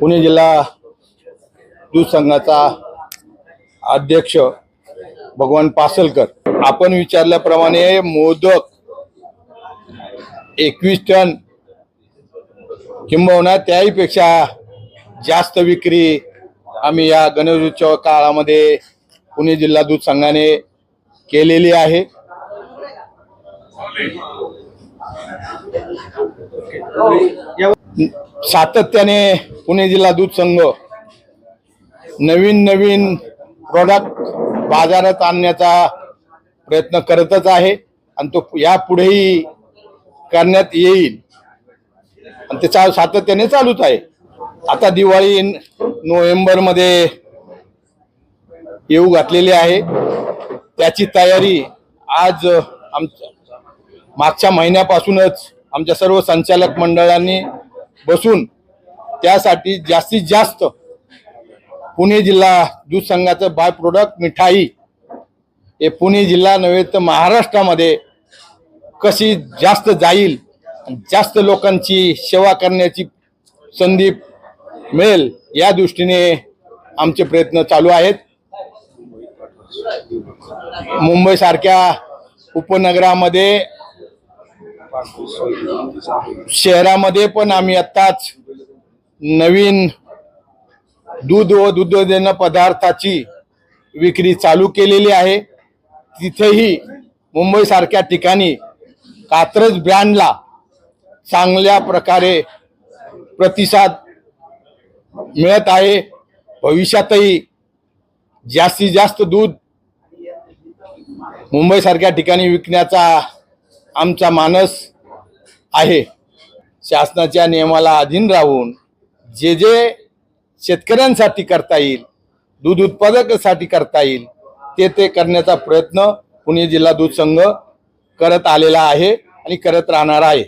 पुणे जिल्हा दूध संघाचा अध्यक्ष भगवान पासलकर. आपण विचारल्याप्रमाणे मोदक एकवीस टन किंबहुना त्याहीपेक्षा जास्त विक्री आम्ही या गणेशोत्सव काळामध्ये पुणे जिल्हा दूध संघाने केलेली आहे. सातत्याने पुणे जिल्हा दूध संघ नवीन नवीन प्रॉडक्ट बाजारात आणण्याचा प्रयत्न करतच आहे. आणि तो यापुढेही करण्यात येईल. आणि ते चा सातत्याने चालूच आहे. आता दिवाळी नोव्हेंबरमध्ये येऊ घातलेली आहे. त्याची तयारी आज आमच्या मागच्या महिन्यापासूनच आमच्या सर्व संचालक मंडळांनी बसून त्यासाठी जास्तीत जास्त पुणे जिल्हा दूध संघाचं बाय प्रोडक्ट मिठाई हे पुणे जिल्हा नव्हे तर महाराष्ट्रामध्ये कशी जास्त जाईल आणि जास्त लोकांची सेवा करण्याची संधी मिळेल या दृष्टीने आमचे प्रयत्न चालू आहेत. मुंबईसारख्या उपनगरामध्ये शहरामध्ये पण आम्ही आत्ताच नवीन दूध व दुग्धजन्य पदार्थाची विक्री चालू केलेली आहे. तिथेही मुंबईसारख्या ठिकाणी कात्रज ब्रँडला चांगल्या प्रकारे प्रतिसाद मिळत आहे. भविष्यातही जास्तीत जास्त दूध मुंबईसारख्या ठिकाणी विकण्याचा आमचा मानस आहे. शासनाच्या नियमाला अधीन राहून जे जे शेतकऱ्यांसाठी करता येईल दूध उत्पादकासाठी करता येईल ते ते करण्याचा प्रयत्न पुणे जिल्हा दूध संघ करत आलेला आहे आणि करत राहणार आहे.